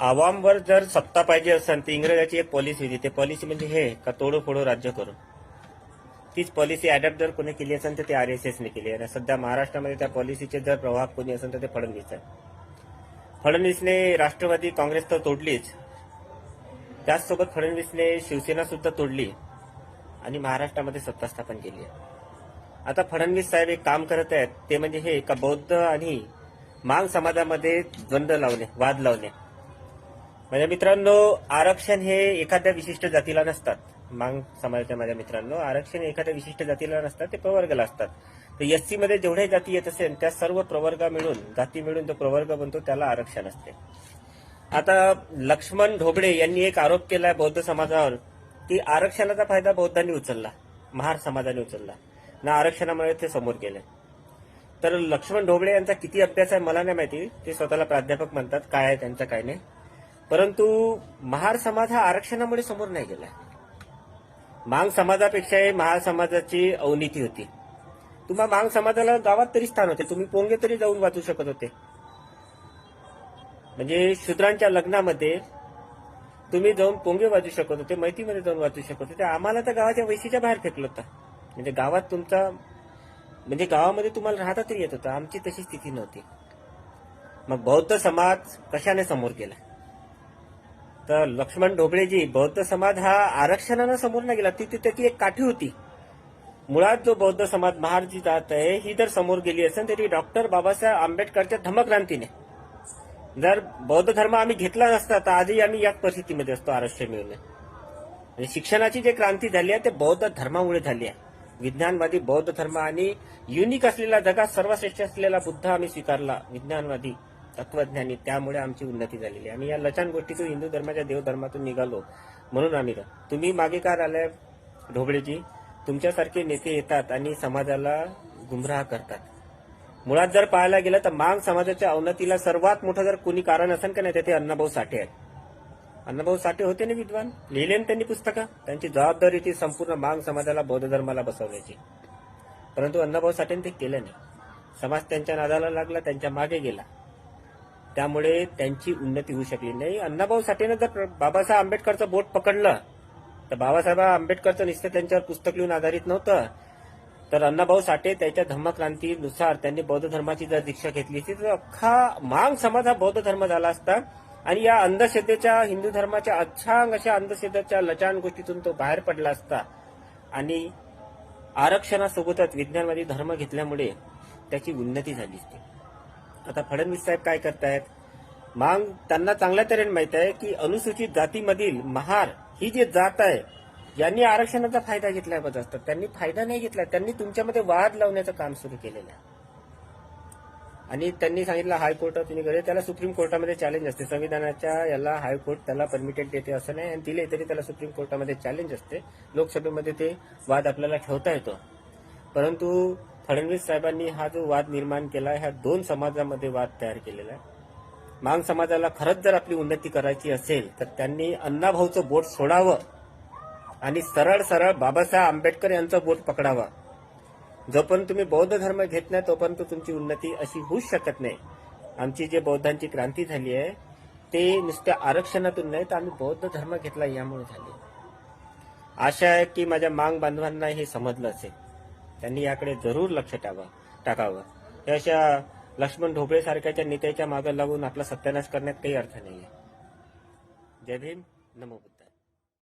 आवामवर जर सत्ता पाहिजे असेल तर इंग्रजाची एक पॉलिसी होती. ते पॉलिसी म्हणजे हे का तोडो फोडो राज्य करू. तीच पॉलिसी अडॅप्ट जर कोणी केली असेल तर ते आर एस एसने केली आहे. आणि सध्या महाराष्ट्रामध्ये त्या पॉलिसीचे जर प्रभाव कोणी असेल तर ते फडणवीस आहे. फडणवीसने राष्ट्रवादी काँग्रेस तर तोडलीच. त्याचसोबत फडणवीसने शिवसेना सुद्धा तोडली. आणि महाराष्ट्रामध्ये सत्ता स्थापन केली आहे. आता फडणवीस साहेब एक काम करत आहेत. ते म्हणजे हे का बौद्ध आणि मांग समाजामध्ये द्वंद्व लावणे वाद लावणे. माझ्या मित्रांनो आरक्षण हे एखाद्या विशिष्ट जातीला नसतात. मांग समाजाच्या माझ्या मित्रांनो आरक्षण एखाद्या विशिष्ट जातीला नसतात ते प्रवर्गाला असतात. तर एससी मध्ये जेवढे जाती येत असेल त्या सर्व प्रवर्गा मिळून जाती मिळून जो प्रवर्ग बनतो त्याला आरक्षण असते. आता लक्ष्मण ढोबळे यांनी एक आरोप केलाय बौद्ध समाजावर की आरक्षणाचा फायदा बौद्धांनी उचलला महार समाजाने उचलला ना आरक्षणामुळे ते समोर गेले. तर लक्ष्मण ढोबळे यांचा किती अभ्यास आहे मला नाही माहिती. ते स्वतःला प्राध्यापक म्हणतात काय आहे त्यांचं काय नाही. परंतु महार समाज हा आरक्षणामुळे समोर नाही गेला मांग समाजापेक्षाही महार समाजाची अवनीती होती. तुम्हा मांग समाजाला गावात तरी स्थान होते. तुम्ही पोंगे तरी जाऊन वाचू शकत होते. म्हणजे शूद्रांच्या लग्नामध्ये तुम्ही जाऊन पोंगे वाजू शकत होते मैतीमध्ये जाऊन वाचू शकत होते. आम्हाला तर गावाच्या वैशीच्या बाहेर फेकलं होतं. म्हणजे गावात तुमचा म्हणजे गावामध्ये तुम्हाला राहता तरी येत होतं. आमची तशी स्थिती नव्हती. मग बौद्ध समाज कशाने समोर गेला? तर लक्ष्मण ढोबळेजी बौद्ध समाज हा आरक्षणानं समोर नाही गेला. ती ती त्याची एक काठी होती. मुळात जो बौद्ध समाज महार जी जात आहे ही जर समोर गेली असेल तरी डॉक्टर बाबासाहेब आंबेडकरच्या धमक्रांतीने जर बौद्ध धर्म आम्ही घेतला नसता तर आजही आम्ही याच परिस्थितीमध्ये असतो आरक्षण मिळवणे. शिक्षणाची जी क्रांती झाली आहे ते बौद्ध धर्मामुळे झाली आहे. विज्ञानवादी बौद्ध धर्म आणि युनिक असलेला जगात सर्वश्रेष्ठ असलेला बुद्ध आम्ही स्वीकारला विज्ञानवादी. तत्वज्ञानी त्यामुळे आमची उन्नती झालेली आम्ही या लचान गोष्टीतून हिंदू धर्माच्या देवधर्मातून निघालो. म्हणून आम्ही तुम्ही मागे का आलाय ढोबळेजी? तुमच्यासारखे नेते येतात आणि समाजाला गुमराह करतात. मुळात जर पाहायला गेलं तर मांग समाजाच्या अवनतीला सर्वात मोठं जर कोणी कारण असेल का नाही तेथे ते अण्णाभाऊ साठे आहेत. अण्णाभाऊ साठे होते ना विद्वान? लिहिले ना त्यांनी पुस्तकं? त्यांची जबाबदारी ती संपूर्ण मांग समाजाला बौद्ध धर्माला बसवण्याची. परंतु अण्णाभाऊ साठेने ते केलं नाही. समाज त्यांच्या नादाला लागला त्यांच्या मागे गेला. त्यामुळे त्यांची उन्नती होऊ शकली नाही. अण्णाभाऊ साठेनं जर बाबासाहेब आंबेडकरचं बोट पकडलं तर बाबासाहेब आंबेडकरचं निश्चित त्यांच्यावर पुस्तक लिहून आधारित नव्हतं. तर अण्णाभाऊ साठे त्याच्या धम्मक्रांतीनुसार त्यांनी बौद्ध धर्माची जर दीक्षा घेतली असती तर अख्खा मांग समाज हा बौद्ध धर्म झाला असता. आणि या अंधश्रद्धेच्या हिंदू धर्माच्या अछांग अशा अंधश्रद्धेच्या लचान गोष्टीतून तो बाहेर पडला असता. आणि आरक्षणासोबतच विज्ञानवादी धर्म घेतल्यामुळे त्याची उन्नती झाली असती. आता फडणवीस साहेब काय करतायत? मांग त्यांना चांगल्या तऱ्हेने माहीत आहे की अनुसूचित जातीमधील महार ही जी जात आहे यांनी आरक्षणाचा फायदा घेतलाय बघ असतात त्यांनी फायदा नाही घेतला त्यांनी तुमच्यामध्ये वाद लावण्याचं काम सुरू केलेलं आहे. आणि त्यांनी सांगितलं हायकोर्ट तुम्ही घरी त्याला सुप्रीम कोर्टामध्ये चॅलेंज असते. संविधानाच्या याला हायकोर्ट त्याला परमिटेड देते असं नाही आणि दिले तरी त्याला सुप्रीम कोर्टामध्ये चॅलेंज असते. लोकसभेमध्ये ते वाद आपल्याला ठेवता येतो. परंतु फडणवीस साहेबांनी हा जो वाद निर्माण केला ह्या दोन समाजामध्ये वाद तयार केलेला आहे. मांग समाजाला खरंच जर आपली उन्नती करायची असेल तर त्यांनी अण्णाभाऊचं बोट सोडावं आणि सरळ सरळ बाबासाहेब आंबेडकर यांचं बोट पकडावा. जोपर्यंत तुम्ही बौद्ध धर्म घेत नाही तोपर्यंत तुमची उन्नती अशी होऊच शकत नाही. आमची जे बौद्धांची क्रांती झाली आहे ते नुसत्या आरक्षणातून नाही तर आम्ही बौद्ध धर्म घेतला यामुळे झाली. आशा आहे की माझ्या मांग बांधवांना हे समजलं असेल. त्यांनी याकडे जरूर लक्ष टाकावं टाकावं. हे अशा लक्ष्मण ढोबळे सारख्याच्या नेत्याच्या मागे लागून आपला सत्यानाश करण्यात काही अर्थ नाही जय भीम. नमो